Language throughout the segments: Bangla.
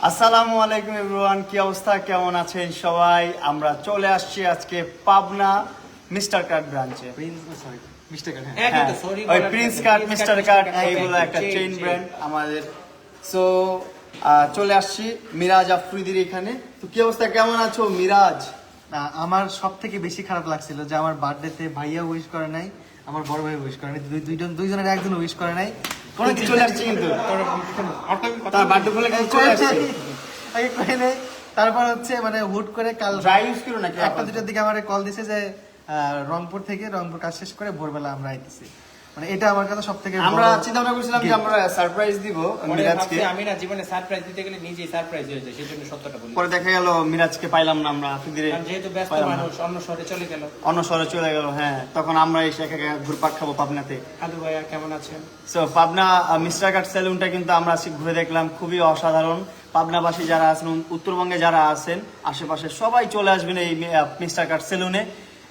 আসসালামু আলাইকুম এভরিওয়ান কি অবস্থা? কেমন আছেন সবাই? আমরা চলে আসছি আজকে পাবনা মিস্টার কার্ড ব্রাঞ্চে। হ্যাঁ। ওই প্রিন্স কার্ড মিস্টার কার্ড এইগুলো একটা চেইন ব্র্যান্ড আমাদের। সো চলে আসছি মিরাজ আফ্রিদির এখানে। তো কি অবস্থা? কেমন আছো মিরাজ? আমার সব থেকে বেশি খারাপ লাগছিল যে আমার বার্থডেতে ভাইয়া উইশ করে নাই আমার বড় ভাই উইশ করে নাই দুই- দুইজন দুইজনের একজন উইশ করে নাই। কোনো কিছু চলে আসছে কিন্তু। তার বার্থডে বলে কিছু চলে আসছে। আগে করে নেই তারপর হচ্ছে মানে হুট করে কাল ড্রাই ইউজ করো নাকি একটা দুটোর দিকে আমার কল দিছে যে আহ, রংপুর থেকে রংপুর কাজ শেষ করে ভোরবেলা আমরা আইতেছি। মানে এটা আমার কাছে সব আমরা চিন্তা ভাবনা করছিলাম যে আমরা সারপ্রাইজ দিব মিরাজকে। আমি না জীবনে সারপ্রাইজ দিতে গেলে নিজেই সারপ্রাইজ হয়ে যায় সেই সত্যটা বলি। পরে দেখা গেল মিরাজকে পাইলাম না আমরা আফ্রিদিরে যেহেতু ব্যস্ত মানুষ অন্য শহরে চলে গেল। অন্য শহরে চলে গেল হ্যাঁ। তখন আমরা এসে একা একা ঘুরপাক খাব পাবনাতে। ভাইয়া কেমন আছেন? সো পাবনা মিস্টার কাট সেলুনটা কিন্তু আমরা আজকে ঘুরে দেখলাম খুবই অসাধারণ। পাবনাবাসী যারা আছেন উত্তরবঙ্গে যারা আছেন আশেপাশে সবাই চলে আসবেন এই মিস্টার কাট সেলুনে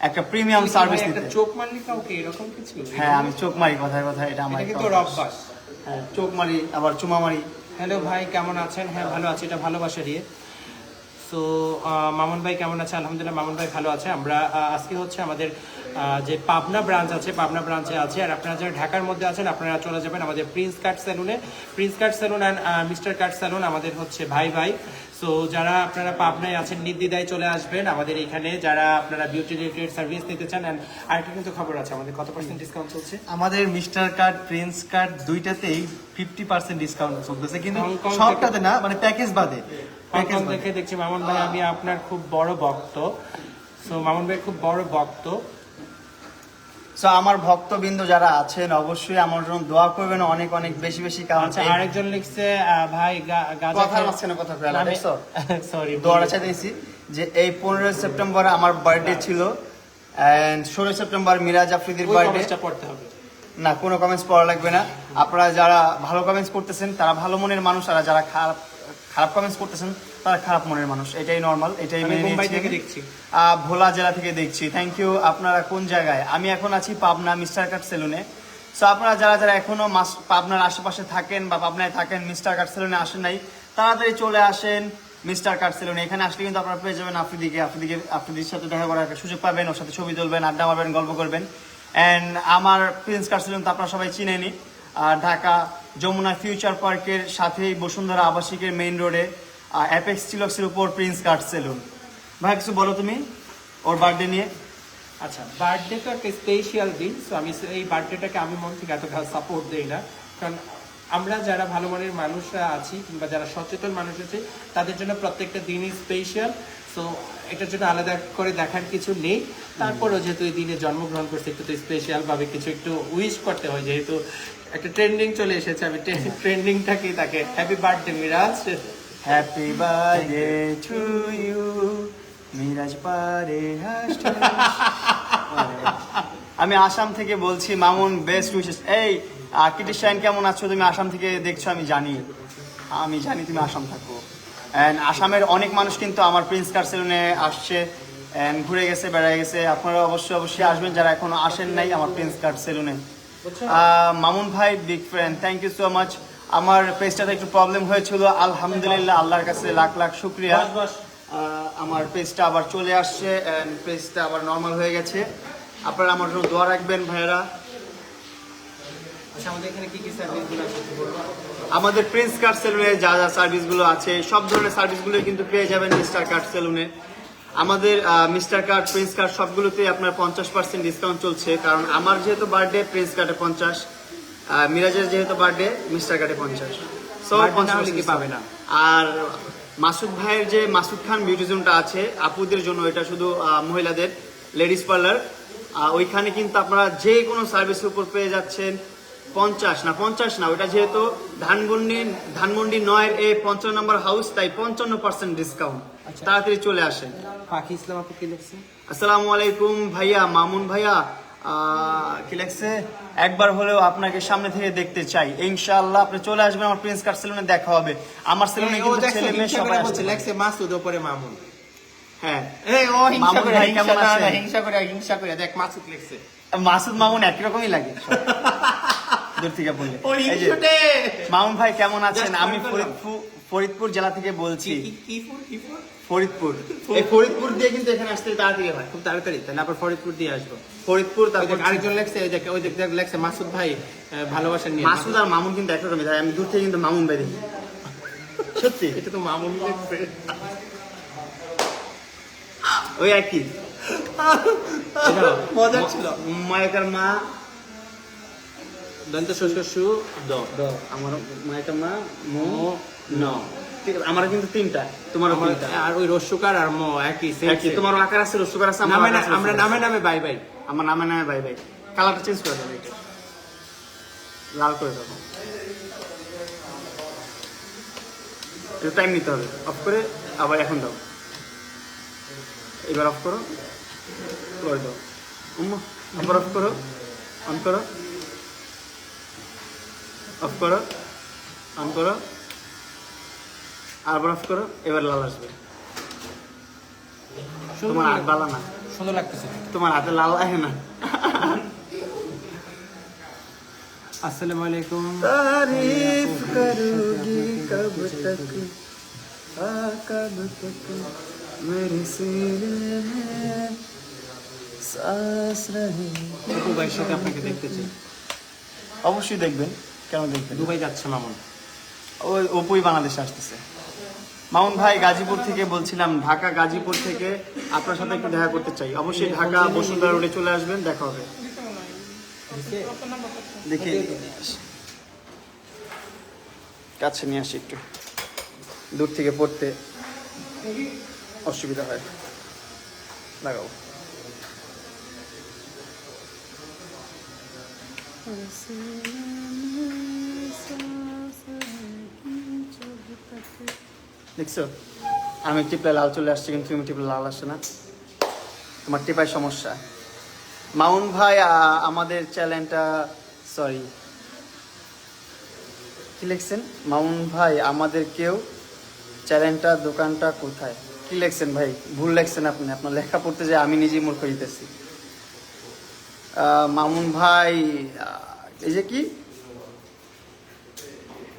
একটা প্রিমিয়াম সার্ভিস নিতে চোখ মারলি কাউকে এরকম কিছু? হ্যাঁ আমি চোখ মারি কথায় কথায় এটা আমার কিন্তু অভ্যাস। হ্যাঁ চোখ মারি আবার চুমা মারি। হ্যালো ভাই কেমন আছেন? হ্যাঁ ভালো আছি এটা ভালোবাসা দিয়ে। তো মামুন ভাই কেমন আছে? আলহামদুলিল্লাহ মামুন ভাই ভালো আছে। আমরা আজকে হচ্ছে আমাদের যে পাবনা ব্রাঞ্চ আছে পাবনা ব্রাঞ্চে আছে। আর আপনারা যারা ঢাকার মধ্যে আছেন আপনারা চলে যাবেন আমাদের prince cut স্যালুনে prince cut salon and mister cut salon আমাদের হচ্ছে ভাই ভাই। সো যারা আপনারা পাবনায় আছেন নির্দিদায় চলে আসবেন। আমাদের এখানে যারা আপনারা বিউটি রিলেটেড সার্ভিস নিতে চান অ্যান্ড আরেকটা কিন্তু খবর আছে আমাদের কত পার্সেন্ট ডিসকাউন্ট চলছে? আমাদের মিস্টার কার্ড প্রিন্স কার্ড দুইটাতেই ফিফটি পার্সেন্ট ডিসকাউন্ট চলতেছে। কিন্তু সবটাতে না মানে প্যাকেজ বাদে। প্যাকেজ দেখে দেখছি মামুন ভাই আমি আপনার খুব বড় ভক্ত। সো মামুন ভাই খুব বড় ভক্ত। সো আমার ভক্তবৃন্দ যারা আছেন অবশ্যই আমার জন্য দোয়া করবেন অনেক অনেক বেশি বেশি কারণ আচ্ছা আরেকজন লিখছে ভাই কথার মাঝখানে কথা ফেলা? সরি দোয়াটা চাইতেছি যে এই পনেরোই সেপ্টেম্বর আমার বার্থডে ছিল অ্যান্ড ষোলোই সেপ্টেম্বর মিরাজ আফ্রিদির বার্থডে পড়তে হবে। না কোনো কমেন্টস পড়া লাগবে না। আপনারা যারা ভালো কমেন্টস করতেছেন তারা ভালো মনের মানুষ আর যারা খারাপ খারাপ কমেন্টস করতেছেন তারা খারাপ মনের মানুষ এটাই নর্মাল এটাই মুম্বাই থেকে দেখছি। ভোলা জেলা থেকে দেখছি। থ্যাংক ইউ আপনারা কোন জায়গায়? আমি এখন আছি পাবনা মিস্টার কাট সেলুনে সো আপনারা যারা যারা এখনও মাস- পাবনার আশেপাশে থাকেন বা পাবনায় থাকেন মিস্টার কাট সেলুনে আসেন নাই তাড়াতাড়ি চলে আসেন মিস্টার কাট সেলুনে এখানে আসলে কিন্তু আপনারা পেয়ে যাবেন আফ্রিদিকে আফ্রিদিকে আফ্রিদির সাথে দেখা করার একটা সুযোগ পাবেন ওর সাথে ছবি তুলবেন আড্ডা মারবেন গল্প করবেন। অ্যান্ড আমার প্রিন্স কাট সেলুন তো আপনারা সবাই চিনেনি আর ঢাকা যমুনা ফিউচার পার্কের সাথেই বসুন্ধরা আবাসিকের মেইন রোডে অ্যাপেক্স চিলক্সের উপর প্রিন্স কাট সেলুন ভাই, কিছু বলো তুমি? ওর বার্থডে নিয়ে। আচ্ছা বার্থডে তো একটা স্পেশাল দিন সো আমি এই বার্থডেটাকে আমি মন থেকে এত সাপোর্ট দেই না। কারণ আমরা যারা ভালো মনের মানুষরা আছি, কিংবা যারা সচেতন মানুষ আছে, তাদের জন্য প্রত্যেকটা দিনই স্পেশাল সো এটার জন্য আলাদা করে দেখার কিছু নেই। তারপরও যেহেতু এই দিনে জন্মগ্রহণ করছে, একটু তো স্পেশাল ভাবে কিছু একটু উইশ করতে হয়, যেহেতু একটা ট্রেন্ডিং চলে এসেছে, আমি ট্রেন্ডিংটাকেই তাকে happy birthday Miraj happy birthday to you Miraj পারে আমি আসাম থেকে বলছি মামুন বেস্ট উইশেস এই কিটির শাইন কেমন আছো? তুমি আসাম থেকে দেখছ আমি জানি। আমি জানি তুমি আসাম থাকো। অ্যান্ড আসামের অনেক মানুষ কিন্তু আমার প্রিন্স কার সেলুনে আসছে। অ্যান্ড ঘুরে গেছে বেড়ায় গেছে। আপনারা অবশ্যই অবশ্যই আসবেন যারা এখনও আসেন নাই আমার প্রিন্স কার সেলুনে মামুন ভাই big friend thank you so much আমার পেজটাতে একটু প্রবলেম হয়েছিল। আলহামদুলিল্লাহ আল্লাহর কাছে লাখ লাখ শুক্রিয়া। আমার পেজটা আবার চলে আসছে পেজটা আবার নর্মাল হয়ে গেছে। আপনারা আমার জন্য দোয়া রাখবেন ভাইয়েরা। আচ্ছা আমাদের এখানে কি কি সার্ভিসগুলো আছে একটু বলব? আমাদের প্রিন্স কার্ড সেলুনে যা যা সার্ভিসগুলো আছে সব ধরনের সার্ভিসগুলো কিন্তু পেয়ে যাবেন মিস্টার কার্ড সেলুনে আমাদের মিস্টার কার্ড প্রিন্স কার্ড সবগুলোতে আপনার পঞ্চাশ পার্সেন্ট ডিসকাউন্ট চলছে। কারণ আমার যেহেতু বার্থডে প্রিন্স কার্ডে পঞ্চাশ। মিরাজের যেহেতু বার্থডে মিস্টার কার্ডে পঞ্চাশ। সো হলে কি পাবে না? আর মাসুদ ভাইয়ের যে মাসুদ খান বিউটিজমটা আছে আপুদের জন্য এটা শুধু মহিলাদের লেডিস পার্লার ওইখানে কিন্তু আপনারা যে কোনো সার্ভিসের উপর পেয়ে যাচ্ছেন পঞ্চাশ না পঞ্চাশ না ওটা যেহেতু ধানমন্ডি ধানমন্ডি নয়ের এ পঞ্চান্ন নম্বর হাউস তাই পঞ্চান্ন পার্সেন্ট ডিসকাউন্ট আচ্ছা। তাড়াতাড়ি চলে আসেন। আসসালামু আলাইকুম ভাইয়া মামুন ভাইয়া। কি লাগছে একবার হলেও আপনাকে সামনে থেকে দেখতে চাই। ইনশাআল্লাহ আপনি চলে আসবেন আমার প্রিন্স কার সেলুনে দেখা হবে। আমার সেলুনে কিন্তু ছেলে মেয়ে সবাই আসছে লেক্সে মাসুদ ওপরে মামুন। হ্যাঁ। এই ও হিংসা করে হিংসা করে হিংসা করে। দেখ মাসুদ লেক্সে মাসুদ মামুন একই রকমই লাগে। দূর থেকে বললে। মামুন ভাই কেমন আছেন? আমি ফরিদপুর ফরিদপুর জেলা থেকে বলছি। ফরিদপুর। এই ফরিদপুর দিয়ে কিন্তু এখানে আসতে তাড়াতাড়ি হয় খুব তাড়াতাড়ি। তাহলে আবার ফরিদপুর দিয়ে আসব। ফরিদপুর তারপর আরেকজন লেখছে ওই দেখ ওই দেখ দেখ লেখছে মাসুদ ভাই আহ, ভালোবাসা নিয়ে। মাসুদ আর মামুন কিন্তু একরকমই আমি দূর থেকে কিন্তু মামুন ভাই দেখি সত্যি? এটা তো মামুন লেখছে। ওই একই। মজা ছিল। মায়কার মা দন্ত শ্বশুর সু দ। আমার মায়কার মা মো ন। আমার কিন্তু তিনটা তোমার আর ওই রস্যকার আর ম একই একই। তোমার আকার আছে রসুকার আছে নামে আমরা নামে নামে বাই বাই। আমার নামে নামে ভাই ভাই কালারটা চেঞ্জ করে দেবো এটা লাল করে দেবো একটু টাইম নিতে হবে। অফ করে আবার এখন দাও। এবার অফ করো। করে দাও। আবার অফ করো। অন করো। অফ করো অন করো আবার অফ করো এবার লাল আসবে। তোমার হাত বালা না? সুন্দর লাগতেছে। তোমার হাতে লাল লাগে না? আসসালামু আলাইকুম। তারিফ করুগি কব তক আ কব তক মেরে সিনে মে হ্যাঁ, সাস রহি। ভাই সাথে আপনাকে দেখতে চাই। অবশ্যই দেখবেন। কেন দেখবেন? দুবাই যাচ্ছে মামুন। ওই ওপোই বাংলাদেশে আসতেছে। মামুন ভাই গাজীপুর থেকে বলছিলাম ঢাকা গাজীপুর থেকে আপনার সাথে একটু দেখা করতে চাই। অবশ্যই ঢাকা বসুন্ধরা রোডে চলে আসবেন দেখা হবে। দেখি কাছে নিয়ে আসি একটু। দূর থেকে পড়তে অসুবিধা হয়। লাগাও দেখছ? আমি টিপলে লাল চলে আসছে কিন্তু তুমি টিপলে লাল আসছে না। তোমার টিপায় সমস্যা। মাউন ভাই আমাদের চ্যানেলটা সরি কি লিখছেন? মাউন ভাই আমাদের কেউ চ্যানেলটা দোকানটা কোথায়? কি লিখছেন ভাই? ভুল লিখছেন আপনি। আপনার লেখা পড়তে যে আমি নিজেই মূর্খ আহ, মামুন ভাই এই যে কি?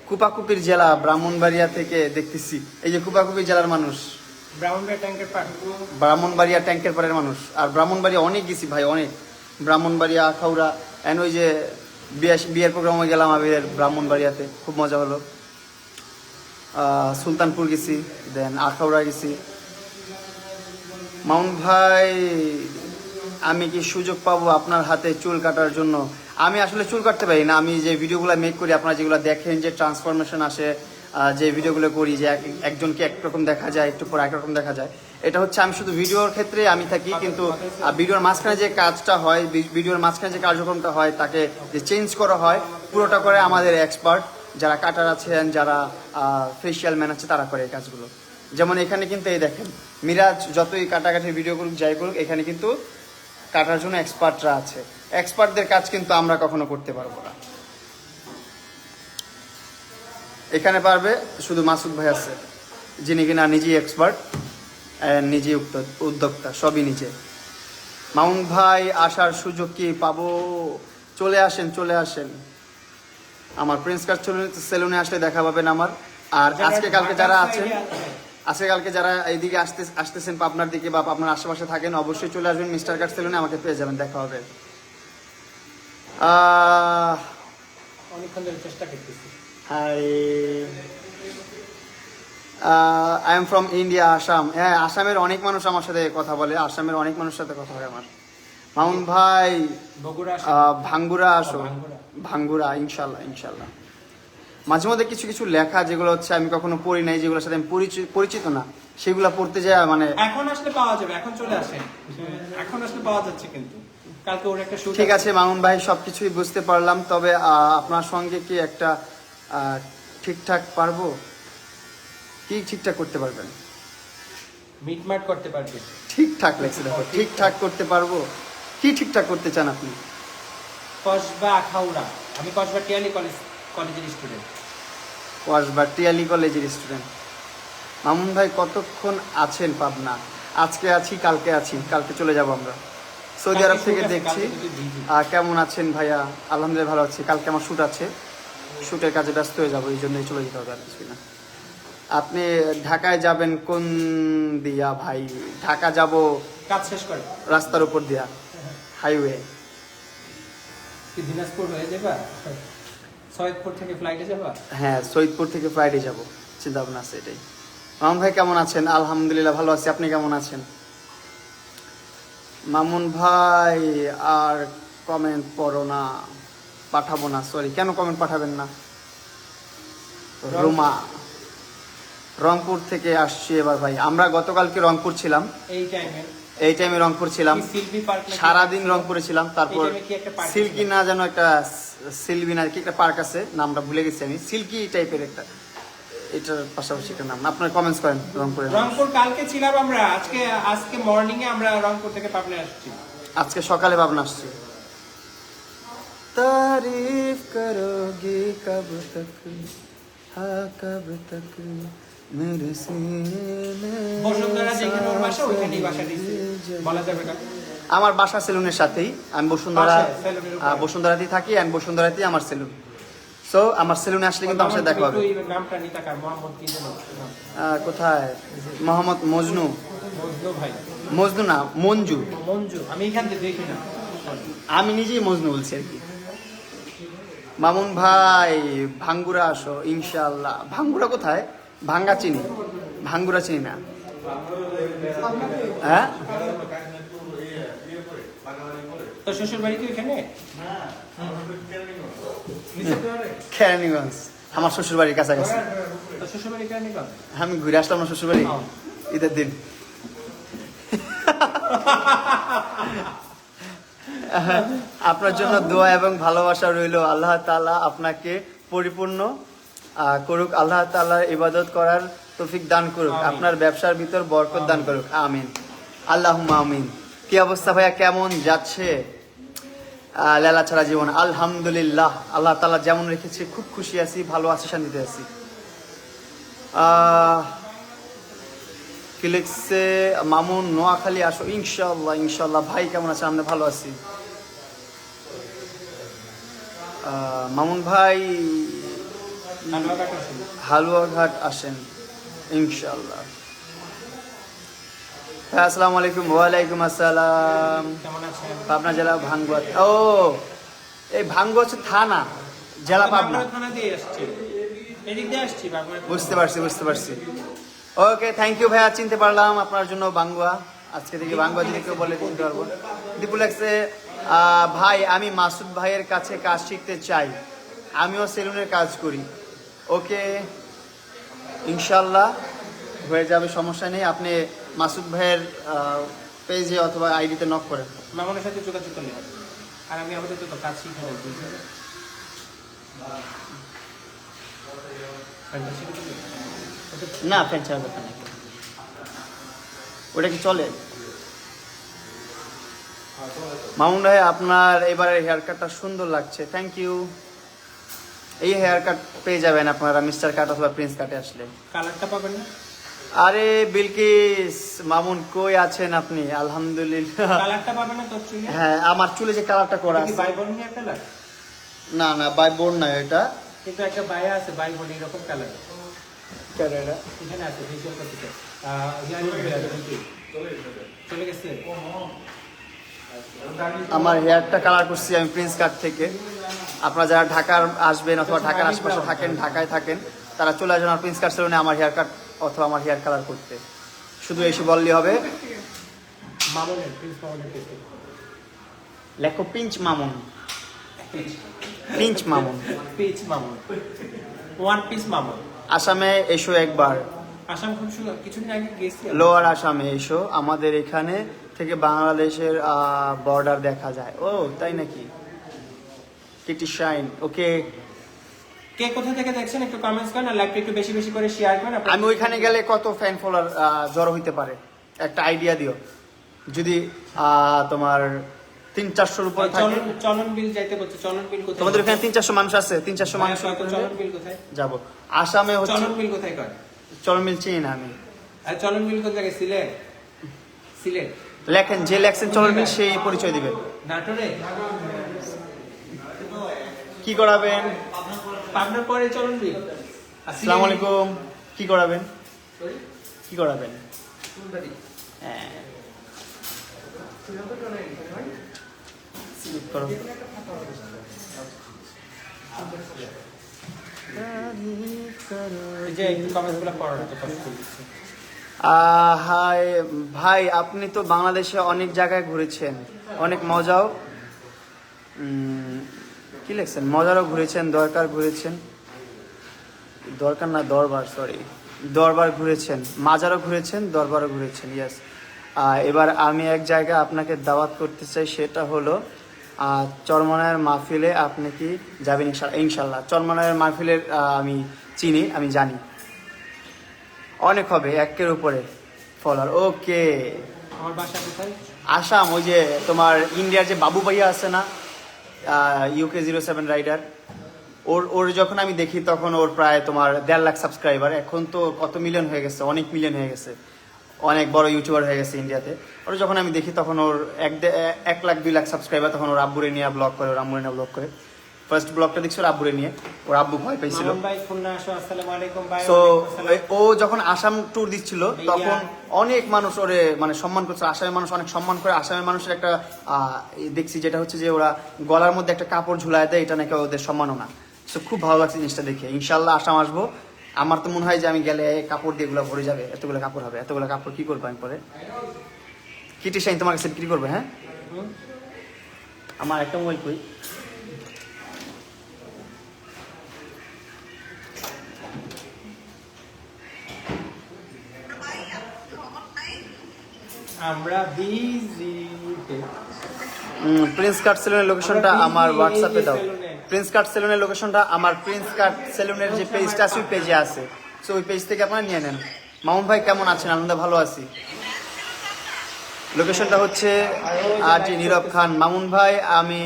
কুপাকুপির জেলা ব্রাহ্মণবাড়িয়া থেকে দেখতেছি। এই যে কুপাকুপি জেলার মানুষ। ব্রাহ্মণবাড়িয়া ট্যাঙ্কের পাড়ের মানুষ। আর ব্রাহ্মণবাড়িয়া অনেক গেছি ভাই অনেক। ব্রাহ্মণবাড়িয়া আখাউড়া এন্ড ওই যে বিয়ে বিয়ের প্রোগ্রামে গেলাম আবিরের ব্রাহ্মণবাড়িয়াতে। খুব মজা হলো। সুলতানপুর গেছি দেন আখাউড়া গেছি। মাউন্ট ভাই আমি কি সুযোগ পাবো আপনার হাতে চুল কাটার জন্য? আমি আসলে চুল কাটতে পারি না, আমি যে ভিডিওগুলো মেক করি, আপনারা যেগুলো দেখেন যে ট্রান্সফরমেশন আসে যে ভিডিওগুলো করি, যে এক- একজনকে একরকম দেখা যায়, একটু পর একরকম দেখা যায়, এটা হচ্ছে আমি শুধু ভিডিওর ক্ষেত্রে আমি থাকি, কিন্তু ভিডিওর মাঝখানে যে কাজটা হয় ভিডিওর মাঝখানে যে কার্যক্রমটা হয়, তাকে যে চেঞ্জ করা হয়, পুরোটা করে আমাদের এক্সপার্ট যারা কাটার আছেন, যারা ফেসিয়াল ম্যান আছে, তারা করে এই কাজগুলো। যেমন এখানে কিন্তু এই দেখেন, মিরাজ যতই কাটাকাটির ভিডিও করুক, যাই করুক, এখানে কিন্তু কাটার জন্য এক্সপার্টরা আছে। এক্সপার্টদের কাজ কিন্তু আমরা কখনো করতে পারব না। এখানে পারবে শুধু মাসুদ ভাই আছে যিনি কিনা নিজেই এক্সপার্ট নিজেই উদ্যোক্তা সবই নিজে। মাউন্ট ভাই আসার সুযোগ কি পাবো? চলে আসেন চলে আসেন। আমার প্রিন্স কার সেলুনে আসলে দেখা পাবেন আমার। আর আজকে কালকে যারা আছেন আজকে কালকে যারা এইদিকে আসতে আসতেছেন পাবনার দিকে বা আপনার আশেপাশে থাকেন অবশ্যই চলে আসবেন মিস্টার কার সেলুনে আমাকে পেয়ে যাবেন দেখা হবে। অনেকক্ষণ ধরে চেষ্টা করতেছি। Hi I am from India Assam হ্যাঁ আসামের অনেক মানুষ আমার সাথে কথা বলে আসামের অনেক মানুষের সাথে কথা হয় আমার। মামুন ভাই। ভাঙ্গুরা আসো। ভাঙ্গুরা ইনশাল্লাহ ইনশাল্লাহ। মাঝে মধ্যে কিছু কিছু লেখা যেগুলো হচ্ছে আমি কখনো পড়ি নাই যেগুলোর সাথে আমি পরিচিত না সেগুলো পড়তে যায় মানে এখন আসলে পাওয়া যাবে এখন চলে আসেন এখন আসলে পাওয়া যাচ্ছে কিন্তু। কালকে ওর একটা ঠিক আছে। মামুন ভাই সবকিছুই বুঝতে পারলাম তবে আপনার সঙ্গে কি একটা ঠিকঠাক পারব? কি ঠিকঠাক করতে পারবেন? মিটমাট করতে পারবেন ঠিকঠাক লেগছে দেখো ঠিকঠাক করতে পারব। কি ঠিকঠাক করতে চান আপনি? কসবা আখাউড়া আমি কসবা টিয়ালি কলেজ কলেজের স্টুডেন্ট ওয়াসবা টিয়ালি কলেজের স্টুডেন্ট মামুন ভাই কতক্ষণ আছেন পাবনা? আজকে আছি কালকে আছি কালকে চলে যাব আমরা। সৌদি আরব থেকে দেখছি। কেমন আছেন ভাইয়া? আলহামদুলিল্লাহ ভালো আছি। কালকে আমার শ্যুট আছে। শ্যুটের কাজে ব্যস্ত হয়ে যাব এই জন্যই চলে যেতে হবে আর কিছু না। আপনি ঢাকায় যাবেন কোন দিয়া ভাই? ঢাকা যাব কাজ শেষ করে রাস্তার উপর দিয়া হাইওয়ে দিনাজপুর হয়ে যাবা? সৈয়দপুর থেকে ফ্লাইটে যাবা? হ্যাঁ সৈয়দপুর থেকে ফ্লাইটে যাব। চিন্তা ভাবনা আছে এটাই। মামুন ভাই কেমন আছেন? আলহামদুলিল্লাহ ভালো আছি। আপনি কেমন আছেন? মামুন ভাই আর কমেন্ট পড়ো না। পাঠাবো না সরি কেন কমেন্ট পাঠাবেন না? রুমা। রংপুর থেকে আসছি এবার ভাই। আমরা গতকালকে রংপুর ছিলাম। এই টাইমে এই টাইমে রংপুর ছিলাম সিলভি পার্ক সারাদিন রংপুরে ছিলাম তারপর এই time এ কি একটা park সিল্কি না যেন একটা সিলভি না কি একটা পার্ক আছে নামটা ভুলে গেছি আমি সিল্কি টাইপের একটা এটার পাশাপাশি একটা নাম আপনার কমেন্টস করেন রংপুরে রংপুর কালকে ছিলাম আমরা আজকে আজকে মর্নিং এ আমরা রংপুর থেকে পাবনা আসছি আজকে সকালে ভাবনা আসছে तारीफ करोगे कब तक हाँ कब तक मेरे सीने में বসুন্ধরা যেখানে ওর বাসা ওইখানেই বাসা দিচ্ছে বলা যাবে না আমার বাসা সেলুনের সাথেই আমি বসুন্ধরা বসুন্ধরাতেই থাকি আমি বসুন্ধরাতেই আমার সেলুন। সো আমার সেলুনে আসলে কিন্তু আমার সাথে দেখা হবে। কোথায়? মোহাম্মদ মজনু। মজনু না মঞ্জু। মঞ্জু আমি এখান থেকে দেখি না আমি নিজেই মজনু বলছি আর কি। মামুন ভাই ভাঙ্গুরা আসো ইনশাআল্লাহ। ভাঙ্গুরা কোথায়? ভাঙ্গা চিনি ভাঙ্গুরা চিনি না। হ্যাঁ? কেরানীগঞ্জ আমার শ্বশুর বাড়ির কাছাকাছি আমি ঘুরে আসলাম না শ্বশুর বাড়ি। ঈদের দিন। আপনার জন্য দোয়া এবং ভালোবাসা রইল। আল্লাহ তাআলা আপনাকে পরিপূর্ণ করুক আল্লাহ তাআলার ইবাদত করার তৌফিক দান করুক আপনার ব্যবসার ভিতর বরকত দান করুক আমিন। আল্লাহ আমিন। কি অবস্থা ভাইয়া কেমন যাচ্ছে? লেলা ছাড়া জীবন আলহামদুলিল্লাহ। আল্লাহ তাআলা যেমন রেখেছে খুব খুশি আছি ভালো আছি শান্তিতে আছি। আহ, মামুন নোয়াখালী আসো ইনশাল্লাহ ইনশাল্লাহ ভাই কেমন আছে আমরা ভালো আছি। আহ, মামুন ভাই হালুয়াঘাট আসেন ইনশাল্লাহ হ্যাঁ আসসালামু আলাইকুম ওয়ালাইকুম আসসালাম। পাবনা জেলা ভাঙ্গুয়া। ও এই ভাঙ্গুয়া হচ্ছে থানা জেলা পাবনা। বুঝতে পারছি বুঝতে পারছি। ওকে থ্যাংক ইউ ভাইয়া চিনতে পারলাম আপনার জন্য বাঙ্গুয়া আজকে থেকে বাঙ্গুয়া যদি কেউ বলে চিনতে পারব। দীপু লাগছে ভাই আমি মাসুদ ভাইয়ের কাছে কাজ শিখতে চাই। আমিও সেলুনের কাজ করি। ওকে ইনশাল্লাহ হয়ে যাবে সমস্যা নেই। আপনি মাসুদ ভাইয়ের পেজে অথবা আইডিতে নক করেন মামনের সাথে যোগাযোগ করলে। আর আমি আমাদের তো কাজ শিখে না ফ্যান ছাড়া ব্যাপার ওটা কি চলে? মামুন ভাই আপনার এবারের হেয়ার কাটটা সুন্দর লাগছে। থ্যাংক ইউ এই হেয়ার কাট পেয়ে যাবেন আপনারা মিস্টার কাট অথবা প্রিন্স কাটে আসলে। কালারটা পাবেন না? আরে বিলকিস মামুন কই আছেন আপনি? আলহামদুলিল্লাহ। কালারটা পাবেন না তোর চুলে? হ্যাঁ আমার চুলে যে কালারটা করা এটা আছে। বাই বোন নিয়ে কালার? না না বাই বোর্ড না এটা। কিন্তু একটা বায়া আছে বাই বোন এরকম কালার। এখানে আছে ফেসিয়াল করতে চলে গেছে? আমার হেয়ারটা কালার করছি আমি প্রিন্স কাট থেকে। আপনারা যারা ঢাকার আসবেন অথবা ঢাকার আশেপাশে থাকেন ঢাকায় থাকেন তারা চলে আসবেন আর প্রিন্স কাট সেলুনে আমার হেয়ার কাট অথবা আমার হেয়ার কালার করতে। শুধু এসে বললেই হবে। লেখো পিঞ্চ মামুন। পিঞ্চ মামুন। পিচ মামন। One piece Mamun. আসামে এসো একবার। আসাম খুব সুন্দর। কিছুদিন আগে গেছি লোয়ার আসামে এসো। আমাদের এখানে থেকে বাংলাদেশের বর্ডার দেখা যায়। ও তাই নাকি? কিটি শাইন ওকে কে কোথা থেকে দেখছেন একটু কমেন্টস করেন আর লাইভটা একটু বেশি বেশি করে শেয়ার করেন আমি ওইখানে গেলে কত ফ্যান ফলোয়ার জড়ো হইতে পারে? একটা আইডিয়া দিও। যদি তোমার তিন চারশোর উপরে থাকে। চলন চলন বিল যাইতে বলছে চলন বিল কোথায়? তোমাদের ওখানে তিন চারশো মানুষ আছে তিন চারশো মানুষ চলন বিল কোথায়? যাব। আসামে হচ্ছে চলন বিল কোথায় কয়? চলমিল চিনি না আমি। আর চলন বিল কোন জায়গায় সিলেট? সিলেট? লেখেন যে লেখছেন চলন বিল সেই পরিচয় দিবে। নাটোরে? কি করাবেন? পাবনার পরে চলুন আসসালামু আলাইকুম। কি করাবেন? কি করাবেন? হ্যাঁ। হাই ভাই? আপনি তো বাংলাদেশে অনেক জায়গায় ঘুরেছেন। অনেক মজাও। কি লিখছেন? মজারও ঘুরেছেন দরকার ঘুরেছেন। দরকার না দরবার সরি দরবার ঘুরেছেন মাজারও ঘুরেছেন দরবারও ঘুরেছেন ইয়েস এবার আমি এক জায়গায় আপনাকে দাওয়াত করতে চাই সেটা হলো চরমনায়ের মাহফিলে আপনি কি যাবেন ইনশাল্লাহ। চরমনায়ের মাহফিলের আমি চিনি আমি জানি। অনেক হবে একের উপরে ফলোয়ার ওকে আমার বাসা কোথায়? আসাম ওই যে তোমার ইন্ডিয়ার যে বাবু ভাইয়া আছে না ইউকে জিরো সেভেন রাইডার ওর ওর যখন আমি দেখি তখন ওর প্রায় তোমার দেড় লাখ সাবস্ক্রাইবার এখন তো কত মিলিয়ন হয়ে গেছে, অনেক মিলিয়ন হয়ে গেছে। অনেক বড় ইউটিউবার হয়ে গেছে ইন্ডিয়াতে ওর যখন আমি দেখি তখন ওর এক এক লাখ, দুই লাখ সাবস্ক্রাইবার তখন ওর আব্বুরে নিয়ে ব্লগ করে, ওর আম্মুরে নিয়ে ব্লগ করে। ফার্স্ট ব্লগটা দেখছি আব্বুরে নিয়ে। ওর আব্বু ভয় পেয়েছিল তো ও যখন আসাম ট্যুর দিচ্ছিল তখন অনেক মানুষ ওরে মানে সম্মান করছে। আসামের মানুষ অনেক সম্মান করে। আসামের মানুষের একটা দেখছি যেটা হচ্ছে যে ওরা গলার মধ্যে একটা কাপড় ঝুলায় দেয় এটা নাকি ওদের সম্মাননা তো খুব ভালো লাগছে জিনিসটা দেখে। ইনশাল্লাহ আসাম আসব। আমার তো মনে হয় যে আমি গেলে কাপড় দিয়ে এগুলো ভরে যাবে। এতগুলো কাপড় হবে। এতগুলো কাপড় কি করব আমি পরে? কিটি শাইন তোমার কাছে বিক্রি করবে হ্যাঁ? আমার একটা মোবাইল কই? আমরা বিজি প্রিন্স কাট সেলুনের লোকেশনটা আমার হোয়াটসঅ্যাপে দাও। প্রিন্স কাট সেলুনের লোকেশনটা আমার প্রিন্স কাট সেলুনের যে পেজটা আছে ওই পেজে আছে। সো ওই পেজ থেকে আপনারা নিয়ে নেন। মামুন ভাই কেমন আছেন? আনন্দ ভালো আছি। লোকেশনটা হচ্ছে আর টি নীরব খান। মামুন ভাই আমি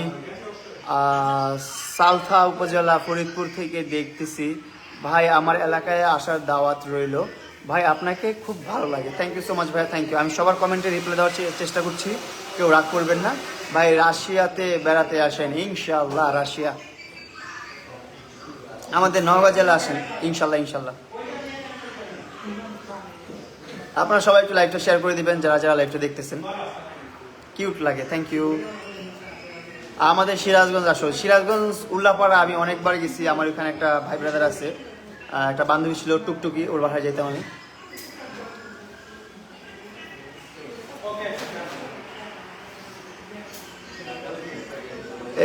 সালথা উপজেলা ফরিদপুর থেকে দেখতেছি। ভাই আমার এলাকায় আসার দাওয়াত রইল। ভাই, আপনাকে খুব ভালো লাগে। থ্যাংক ইউ সো মাচ ভাই থ্যাংক ইউ আমি সবার কমেন্টে রিপ্লাই দেওয়ার চেষ্টা করছি। কেউ রাগ করবেন না। ভাই, রাশিয়াতে বেড়াতে আসেন ইনশাল্লাহ রাশিয়া। আমাদের নওগাঁ জেলা আসেন ইনশাল্লাহ ইনশাল্লাহ আপনারা সবাই একটু লাইভটা শেয়ার করে দিবেন, যারা যারা লাইভটা দেখতেছেন। কিউট লাগে থ্যাংক ইউ আমাদের সিরাজগঞ্জ আসো। সিরাজগঞ্জ, উল্লাপাড়া, আমি অনেকবার গেছি। আমার ওখানে একটা ভাই ব্রাদার আছে। একটা বান্ধবী ছিল টুকটুকি, ওর বাসায় যেতাম আমি।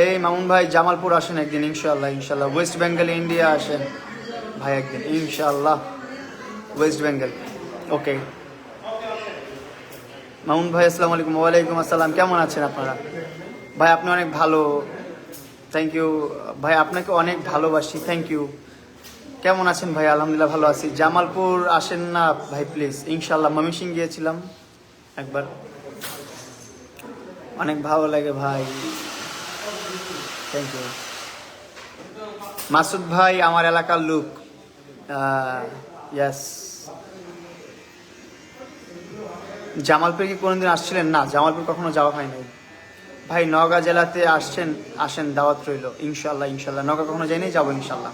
এই মামুন ভাই, জামালপুর আসেন একদিন ইনশাল্লাহ ইনশাল্লাহ ওয়েস্ট বেঙ্গল ইন্ডিয়া আসেন। ভাই, একদিন ইনশাল্লাহ ওয়েস্ট বেঙ্গল ওকে মামুন ভাই, আসসালামু আলাইকুম। ওয়ালাইকুম আসসালাম। কেমন আছেন আপনারা? ভাই, আপনি অনেক ভালো। থ্যাংক ইউ ভাই, আপনাকে অনেক ভালোবাসি। থ্যাংক ইউ কেমন আছেন ভাই? আলহামদুলিল্লাহ ভালো আছি। জামালপুর আসেন না ভাই প্লিজ ইনশাল্লাহ ময়মনসিং গিয়েছিলাম একবার। অনেক ভালো লাগে ভাই। থ্যাংক ইউ মাসুদ ভাই, আমার এলাকার লুক। ইয়াস জামালপুর কি কোনোদিন আসছিলেন? না, জামালপুর কখনো যাওয়া হয় নাই। ভাই, নওগাঁ জেলাতে আসছেন, আসেন, দাওয়াত রইল। ইনশাল্লাহ ইনশাল্লাহ নওগাঁ কখনো যাইনি? যাব ইনশাল্লাহ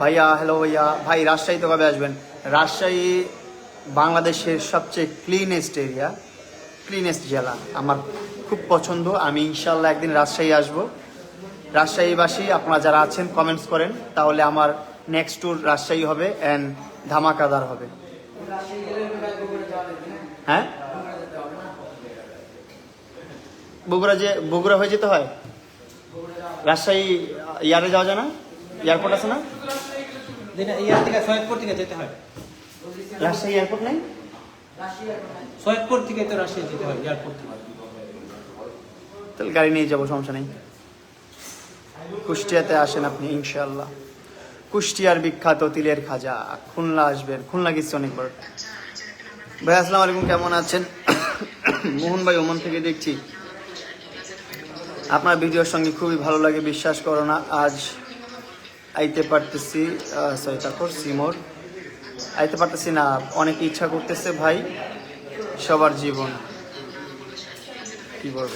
ভাইয়া হ্যালো ভাইয়া। ভাই, রাজশাহী তো কবে আসবেন? রাজশাহী বাংলাদেশের সবচেয়ে ক্লিনেস্ট এরিয়া ক্লিনেস্ট জেলা, আমার খুব পছন্দ। আমি ইনশাল্লাহ একদিন রাজশাহী আসব। রাজশাহীবাসী, আপনারা যারা আছেন কমেন্টস করেন। তাহলে আমার নেক্সট ট্যুর রাজশাহী হবে অ্যান্ড ধামাকাদার হবে। হ্যাঁ? বগুড়া যে, বগুড়া হয়ে যেতে হয়? রাজশাহী, ইয়ারে যাওয়া যায় না? এয়ারপোর্ট আছে না? ইয়ার থেকে সৈয়দপুর থেকে যেতে হয়। রাজশাহী এয়ারপোর্ট নেই? সৈয়দপুর থেকে তো রাশিয়া যেতে হয় এয়ারপোর্ট থেকে। তাহলে গাড়ি নিয়ে যাব সমস্যা নেই। কুষ্টিয়াতে আসেন আপনি ইনশাল্লাহ কুষ্টিয়ার বিখ্যাত তিলের খাজা খুলনা আসবেন। খুলনা গেছি অনেকবার। ভাই আসসালামু আলাইকুম কেমন আছেন? মোহন ভাই ওমন থেকে দেখছি। আপনার ভিডিওর সঙ্গে খুবই ভালো লাগে বিশ্বাস করো না আজ আইতে পারতেছি সরি তারপর সিমোর। আইতে পারতেছি না অনেক ইচ্ছা করতেছে ভাই সবার জীবন। কি বলব?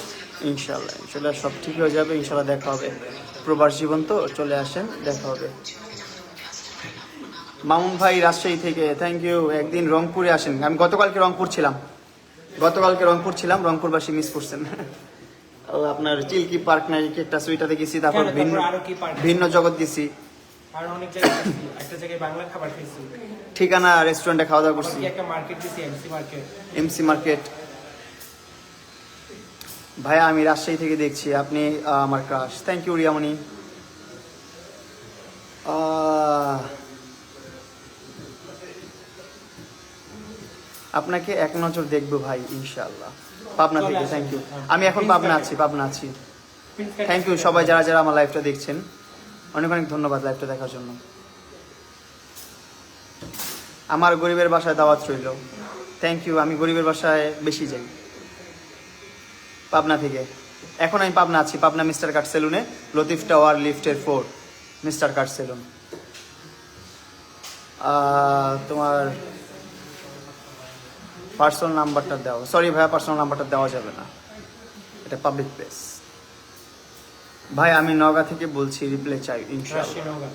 ইনশাল্লাহ ইনশাল্লাহ সব ঠিক হয়ে যাবে ইনশাল্লাহ দেখা হবে। প্রবাস জীবন তো চলে আসেন দেখা হবে। মামুন ভাই রাজশাহী থেকে থ্যাংক ইউ একদিন রংপুরে আসেন। আমি গতকালকে রংপুর ছিলাম। গতকালকে রংপুর ছিলাম রংপুরবাসী মিস করছেন। ও আপনার চিলকি পার্ক নাই একটা সুইটাতে গেছি তারপর ভিন্ন তারপর park? ভিন্ন জগৎ গেছি। আর অনেক জায়গায় একটা জায়গায় বাংলা খাবার খেয়েছি ঠিকানা রেস্টুরেন্টে খাওয়া দাওয়া করছি। একটা মার্কেট গেছি এমসি মার্কেট এমসি মার্কেট ভাইয়া আমি রাজশাহী থেকে দেখছি আপনি আমার ক্রাশ থ্যাংক ইউ রিয়ামণি। আপনাকে এক নজর দেখব ভাই ইনশাআল্লাহ। পাবনা থেকে থ্যাংক ইউ আমি এখন পাবনা আছি পাবনা আছি। থ্যাংক ইউ সবাই যারা যারা আমার লাইভটা দেখছেন। অনেক অনেক ধন্যবাদ লাইভটা দেখার জন্য। আমার গরিবের বাসায় দাওয়াত রইল। থ্যাংক ইউ আমি গরিবের বাসায় বেশি যাই। পাবনা থেকে। এখন আমি পাবনা আছি, পাবনা মিস্টার কাট সেলুনে, লতিফ টাওয়ার লিফটের ফোর মিস্টার কাট সেলুন। তোমার পার্সোনাল নাম্বারটা দেওয়া সরি ভাইয়া পার্সোনাল নাম্বারটা দেওয়া যাবে না। এটা পাবলিক প্লেস ভাই আমি নগা থেকে বলছি রিপ্লে চাই ইনশাআল্লাহ।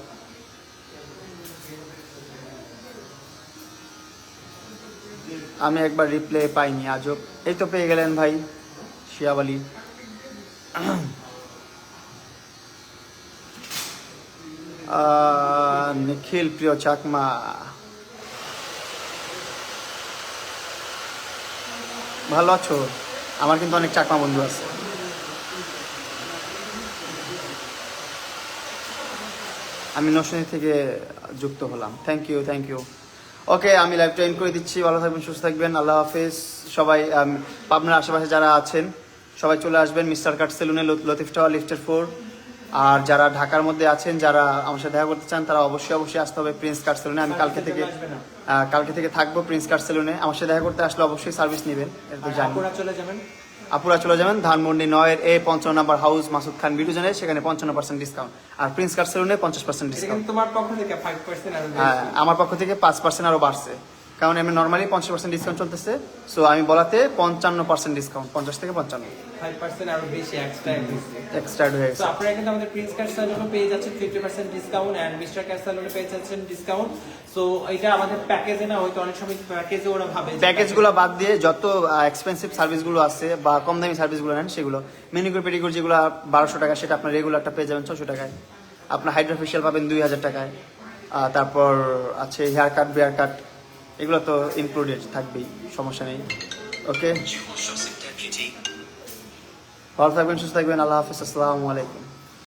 আমি একবার রিপ্লে পাইনি আজও। এই তো পেয়ে গেলেন ভাই শিয়াব আলী। নিখিল প্রিয় চাকমা। ভালো আছো? আমার কিন্তু অনেক চাকমা বন্ধু আছে। আমি নরসিংদী থেকে যুক্ত হলাম। Thank you thank you okay আমি লাইভটা এন্ড করে দিচ্ছি। ভালো থাকবেন সুস্থ থাকবেন। আল্লাহ হাফেজ। সবাই পাবনার আশেপাশে যারা আছেন সবাই চলে আসবেন মিস্টার কাট সেলুনে লতিফ টাওয়ার লিফটের ফোর আর যারা ঢাকার মধ্যে আছেন যারা আমার সাথে দেখা করতে চান তারা অবশ্যই অবশ্যই আসতে হবে প্রিন্স কাট সেলুনে আমি কালকে থেকে কালকে থেকে থাকব প্রিন্স কাট সেলুনে আমার সাথে দেখা করতে আসলে অবশ্যই সার্ভিস নেবেন এটা তো জানি। চলে যাবেন। আপুরা চলে যাবেন ধানমন্ডি নয়ের এ পঞ্চান্ন নাম্বার হাউস মাসুদ খান বিটুজনে সেখানে পঞ্চান্ন পার্সেন্ট ডিসকাউন্ট আর প্রিন্স কার সেলুনে পঞ্চাশ পার্সেন্ট ডিসকাউন্ট তোমার পক্ষ থেকে ফাইভ পার্সেন্ট হ্যাঁ আমার পক্ষ থেকে পাঁচ পার্সেন্ট আরও বাড়ছে। কারণ আমি নর্মালি পঞ্চাশ পার্সেন্ট ডিসকাউন্ট চলতেছে সো আমি বলাতে পঞ্চান্ন পার্সেন্ট ডিসকাউন্ট পঞ্চাশ থেকে পঞ্চান্ন। এক্সট্রা হয়ে গেছে। আপনারা কিন্তু আমাদের প্রিন্স কার স্যালুনে পেয়ে যাচ্ছেন fifty percent discount and mister স্যালুনে পেয়ে যাচ্ছেন ডিসকাউন্ট সো এটা আমাদের প্যাকেজে না হয়তো অনেক সময় প্যাকেজে ওরা ভাবে প্যাকেজগুলো বাদ দিয়ে যত এক্সপেন্সিভ সার্ভিসগুলো আছে বা কম দামি সার্ভিসগুলো নেন সেগুলো। মেনিকুর পেডিকুর যেগুলো বারোশো টাকা সেটা আপনার রেগুলারটা পেয়ে যাবেন ছশো টাকায়। আপনার হাইড্রোফেশিয়াল পাবেন দুই হাজার টাকায়। তারপর আছে হেয়ার কাট বিয়ার কাট এগুলো তো ইনক্লুডেড থাকবেই সমস্যা নেই। ওকে ভালো থাকবেন সুস্থ থাকবেন আল্লাহ হাফিজ আসসালামু আলাইকুম।